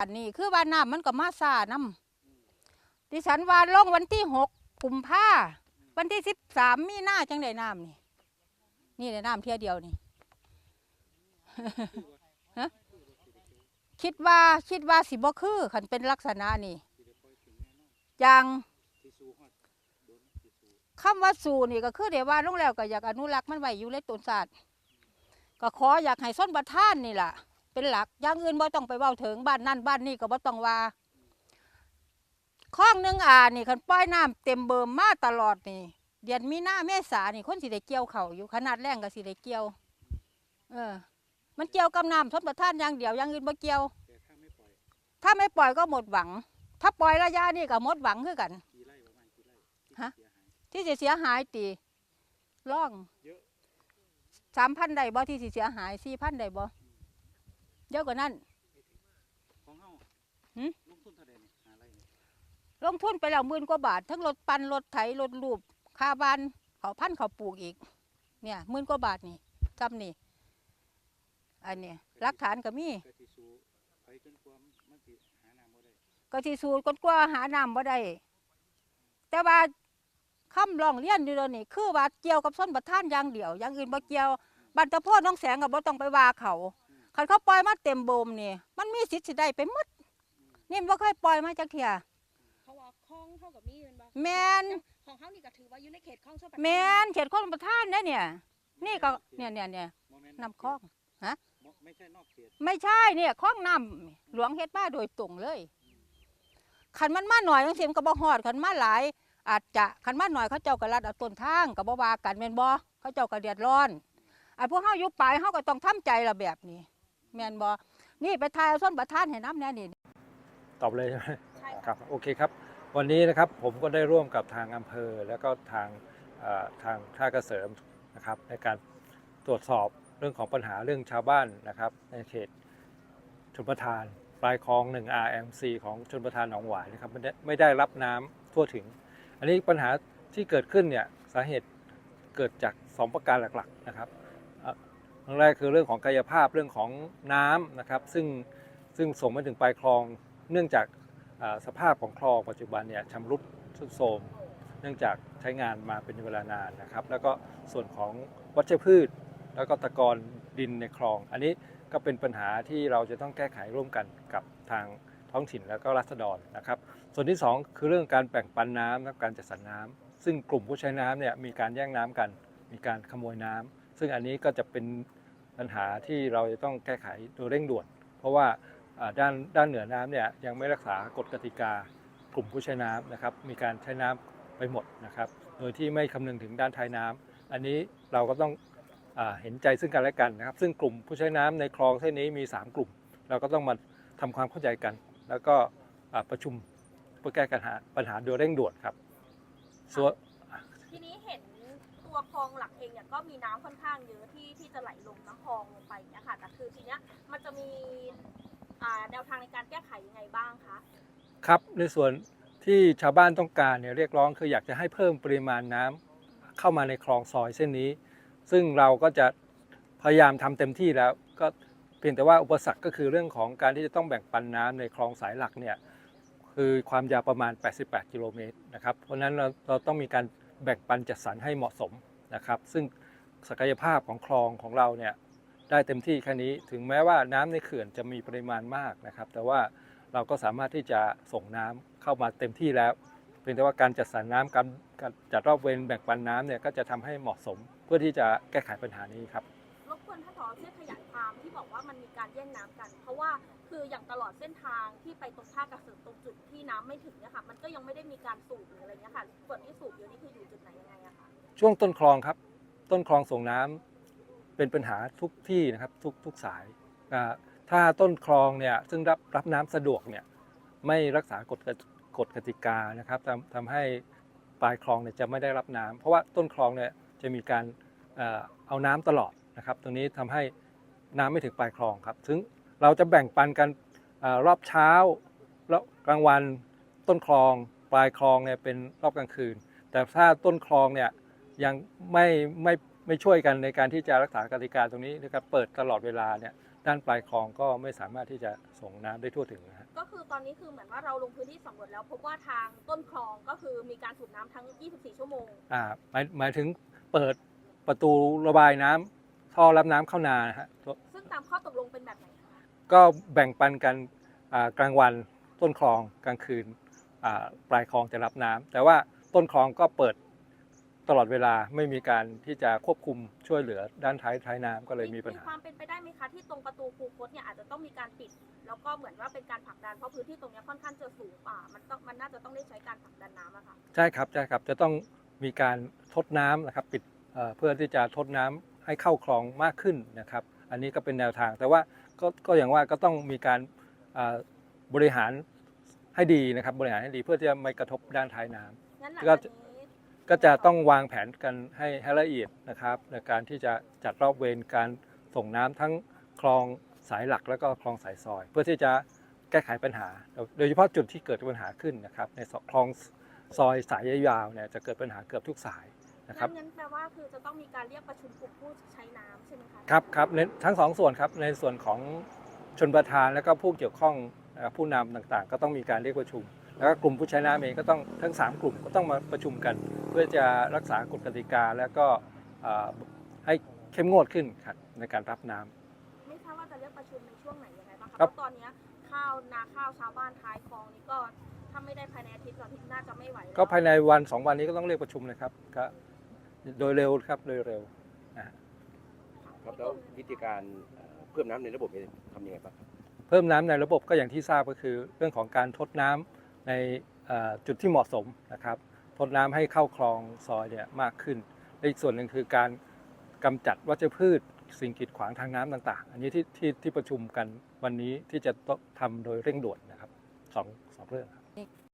อันนี้คือว่าน้ำมันก็มาซาน้ำดิฉันว่าลงวันที่หกกุมภาวันที่สิบสามมีหน้าจังได้น้ำนี่ นี่ได้น้ำเที่ยเดียวนี่ฮะคิดว่าคิดว่าสิบ่คือขันเป็นลักษณะนี่อย่างคำว่าสูนี่ก็คือเดี๋ยวว่าลงแล้วก็อยากอนุรักษ์มันไว้อยู่ในต้นศาสตร์ก็ขออยากให้ส้นประท่านนี่แหละ เป็นหลักอย่างอื่นบ่ต้องไปเว้าถึงบ้านนั่นบ้านนี่ก็บ่ต้องว่าคลองหนึงอ่านี่คันปล่อยน้ำเต็มเบิ่มมาตลอดนี่ เดือนมีนาเมษานี่คนสิได้เกี่ยวเขาวอยู่ขนาดแรงก็สิได้เกี่ยว เออ มันเกี่ยวกับน้ำทนประทานอย่างเดียวอย่างอื่นบ่เกี่ยว ถ้าไม่ปล่อยก็หมดหวัง ถ้าปล่อยระยะนี่ก็หมดหวังคือกันฮะที่สิเสียหายตีร่องสามพันได้บ่ที่สิเสียหายสี่พันได้บ่ เยอะกว่านั้น ของเฮาหืมลงทุนเท่าใดนี่หาไรนี่ลงทุนไปแล้วหมื่นกว่าบาท ทั้งรถปันรถไถรถลูบค่าบ้านเขาพันเขาปลูกอีก เนี่ยหมื่นกว่าบาทนี่จำนี่ อันนี้หลักฐานก็มี ก็สิสู้ไปจนกว่ามันสิหาน้ำบ่ได้ก็สิสูตรกดกว่าหาน้ำบ่ได้ แต่ว่าคำร้องเรียนอยู่เดี๋ยวนี้คือว่าเกี่ยวกับส้นประท่านอย่างเดียวอย่างอื่นบ่เกี่ยวบัตรพ่อน้องแสงก็บ่ต้องไปว่าเขา คันเขาปล่อยมาเต็มโบมนี่ มันมีสิทธิ์สิได้ไปหมดนี่มันบ่เคยปล่อยมาจักเที่ยเขาว่าคลองเท่ากับมีแมันบ่แมนของเขานี่ก็ถือว่าอยู่ในเขตคลองชลประทานแมนเขตคนประท่านเด้อเนี่ย นี่ก็เนี่ยเนี่ยเนี่ยบ่แม่น้ำคลองฮะบ่ไม่ใช่นอกเขตไม่ใช่เนี่ยคลองน้ำหลวงเฮ็ดมาโดยตรงเลยขันมันมาหน่อยจังซี่มันก็บ่ฮอดขันมาหลาย อาจจะขันมาหน่อยเขาเจ้าก็รัดเอาต้นทางก็บ่ว่ากันแม่นบ่เขาเจ้าก็เดือดร้อนไอ้พวกเฮาอยู่ปลายเฮาก็ต้องทำใจละแบบนี้ แม่นบ่นี่ไปทายเอาส้นประทานให้น้ำแน่นี่ ตอบเลยใช่ไหมใช่คค่ะรับโอเคครับ วันนี้นะครับผมก็ได้ร่วมกับทางอำเภอ แล้วก็ทางเอ่อทางท่ากระเสริมนะครับ ในการตรวจสอบเรื่องของปัญหาเรื่องชาวบ้านนะครับ ในเขตชนประทาน ปลายคลอง 1 RMC ของชนประทานหนองหวายนะครับไม่ได้ไม่ได้รับน้ำทั่วถึง อันนี้ปัญหาที่เกิดขึ้นเนี่ยสาเหตุเกิดจาก 2 ประการหลักๆนะครับ เรื่องแรกคือเรื่องของกายภาพเรื่องของน้ำนะครับ ซึ่งซึ่งส่งมาถึงปลายคลอง เนื่องจากสภาพของคลองปัจจุบันเนี่ยชำรุดทรุดโทรมเนื่องจากใช้งานมาเป็นเวลานานนะครับ แล้วก็ส่วนของวัชพืช แล้วก็ตะกอนดินในคลอง อันนี้ก็เป็นปัญหาที่เราจะต้องแก้ไขร่วมกันกับทางท้องถิ่นแล้วก็รัษฎรนะครับ ส่วนที่ 2 คือเรื่องการแบ่งปันน้ำและการจัดสรรน้ำซึ่งกลุ่มผู้ใช้น้ำเนี่ยมีการแย่งน้ำกัน มีการขโมยน้ำซึ่งอันนี้ก็จะเป็น ปัญหาที่เราจะต้องแก้ไขโดยเร่งด่วน เพราะว่าด้านด้านเหนือน้ำเนี่ยยังไม่รักษากฎกติกากลุ่มผู้ใช้น้ำนะครับมีการใช้น้ำไปหมดนะครับ โดยที่ไม่คำนึงถึงด้านท้ายน้ำอันนี้เราก็ต้องอเห็นใจซึ่งกันและกันนะครับ ซึ่งกลุ่มผู้ใช้น้ำในคลองเส้นนี้มี 3 กลุ่ม เราก็ต้องมาทำความเข้าใจกัน แล้วก็ประชุมเพื่อแก้ปัญหาปัญหาโดยเร่งด่วนครับส่วนทีนี้เห็น ตัวคลองหลักเองเนี่ยก็มีน้ำค่อนข้างเยอะที่ที่จะไหลลงน้ำคลองลงไปเนี่ยค่ะแต่คือทีเนี้ยมันจะมีแนวทางในการแก้ไขยังไงบ้างคะครับในส่วนที่ชาวบ้านต้องการเนี่ยเรียกร้องคืออยากจะให้เพิ่มปริมาณน้ำเข้ามาในคลองซอยเส้นนี้ ซึ่งเราก็จะพยายามทำเต็มที่แล้วก็เพียงแต่ว่าอุปสรรคก็คือเรื่องของการที่จะต้องแบ่งปันน้ำในคลองสายหลักเนี่ยคือความยาวประมาณ 88 กิโลเมตรนะครับ เพราะฉะนั้นเราเราต้องมีการ แบ่งปันจัดสรรให้เหมาะสมนะครับ ซึ่งศักยภาพของคลองของเราเนี่ยได้เต็มที่แค่นี้ถึงแม้ว่าน้ำในเขื่อนจะมีปริมาณมากนะครับ แต่ว่าเราก็สามารถที่จะส่งน้ำเข้ามาเต็มที่แล้วเพียงแต่ว่าการจัดสรรน้ำการการจัดรอบเวรแบ่งปันน้ำเนี่ยก็จะทำให้เหมาะสมเพื่อที่จะแก้ไขปัญหานี้ครับ นท่านผอช่วยขยายความที่บอกว่ามันมีการแย่งน้ำกัน เพราะว่าคืออย่างตลอดเส้นทางที่ไปตรงท่ากระสริมตรงจุดที่น้ำไม่ถึงเนี่ยค่ะมันก็ยังไม่ได้มีการสูบหรืออะไรเงี้ยค่ะส่วนที่สูบอยู่นี่คืออยู่จุดไหนยังไงอะคะช่วงต้นคลองครับ ต้นคลองส่งน้ำเป็นปัญหาทุกที่นะครับทุกทุกสายถ้าต้นคลองเนี่ยซึ่งรับรับน้ำสะดวกเนี่ยไม่รักษากฎกติกฎกติกานะครับทำทำให้ปลายคลองเนี่ยจะไม่ได้รับน้ำเพราะว่าต้นคลองเนี่ยจะมีการเอ่อเอาน้ำตลอด นะครับตรงนี้ทำให้น้ำไม่ถึงปลายคลองครับ ซึ่งเราจะแบ่งปันกันเออรอบเช้าแล้วกลางวันต้นคลอง ปลายคลองเนี่ยเป็นรอบกลางคืน แต่ถ้าต้นคลองเนี่ยยังไม่ไม่ไม่ช่วยกันในการที่จะรักษากติกาตรงนี้นะครับเปิดตลอดเวลาเนี่ยด้านปลายคลองก็ไม่สามารถที่จะส่งน้ำได้ทั่วถึงนะฮะคือตอนนี้คือเหมือนว่าเราลงพื้นที่สำรวจแล้วพบว่าทางต้นคลองก็คือมีการสูบน้ำทั้ง 24 ชั่วโมงอ่าหมายหมายถึงเปิดประตูระบายน้ำ ท่อรับน้ำเข้านานะฮะซึ่งตามข้อตกลงเป็นแบบไหนคะก็แบ่งปันกันอ่ากลางวันต้นคลองกลางคืนอ่าปลายคลองจะรับน้ำแต่ว่าต้นคลองก็เปิดตลอดเวลาไม่มีการที่จะควบคุมช่วยเหลือด้านท้ายท้ายน้ำก็เลยมีปัญหา ความเป็นไปได้ไหมคะที่ตรงประตูคูคตเนี่ยอาจจะต้องมีการปิด แล้วก็เหมือนว่าเป็นการผลักดันเพราะพื้นที่ตรงเนี้ยค่อนข้างจะสูงกว่า มันต้องมันน่าจะต้องได้ใช้การผลักดันน้ำอะค่ะ ใช่ครับใช่ครับจะต้องมีการทดน้ำนะครับปิดเอ่อเพื่อที่จะทดน้ำ ให้เข้าคลองมากขึ้นนะครับ อันนี้ก็เป็นแนวทาง แต่ว่าก็ก็อย่างว่าก็ต้องมีการอ่าบริหารให้ดีนะครับบริหารให้ดีเพื่อที่จะไม่กระทบด้านท้ายน้ำงั้นหลังก็จากนี้ก็จะต้องวางแผนกันให้ให้ละเอียดนะครับ ในการที่จะจัดรอบเวรการส่งน้ำทั้งคลองสายหลักแล้วก็คลองสายซอย เพื่อที่จะแก้ไขปัญหา โดยเฉพาะจุดที่เกิดปัญหาขึ้นนะครับ ในคลองซอยสายยาวๆเนี่ยจะเกิดปัญหาเกือบทุกสาย นะครับงั้นงั้นแปลว่าคือจะต้องมีการเรียกประชุมกลุ่มผู้ใช้น้ำใช่ไหมคะครับครับในทั้งสองส่วนครับในส่วนของชนประธานแล้วก็ผู้เกี่ยวข้องนะครับผู้นำต่างๆ ก็ต้องมีการเรียกประชุม แล้วก็กลุ่มผู้ใช้น้ำเองก็ต้องทั้ง 3 กลุ่มก็ต้องมาประชุมกัน เพื่อจะรักษากฎกติกาแล้วก็เอ่อให้เข้มงวดขึ้นครับในการรับน้ำไม่ทราบว่าจะเรียกประชุมในช่วงไหนยังไงบ้างคะครับเพราะตอนเนี้ยข้าวนาข้าวชาวบ้านท้ายคลองนี่ก็ถ้าไม่ได้ภายในอาทิตย์สองอาทิตย์น่าจะไม่ไหวแล้วก็ภายในวันสองวันนี้ก็ต้องเรียกประชุมนะครับก็ โดยเร็วครับโดยเร็วนะฮะครับแล้ววิธีการเอ่อเพิ่มน้ำในระบบเนี่ยทำยังไงบ้างครับเพิ่มน้ำในระบบก็อย่างที่ทราบก็คือ เรื่องของการทดน้ำในเอ่อจุดที่เหมาะสมนะครับทดน้ำให้เข้าคลองซอยเนี่ยมากขึ้นและอีกส่วนหนึ่งคือการกำจัดวัชพืช สิ่งกีดขวางทางน้ำต่าง ๆ อันนี้ที่ที่ที่ประชุมกันวันนี้ที่จะต้องทำโดยเร่งด่วนนะครับสองสองเรื่องครับ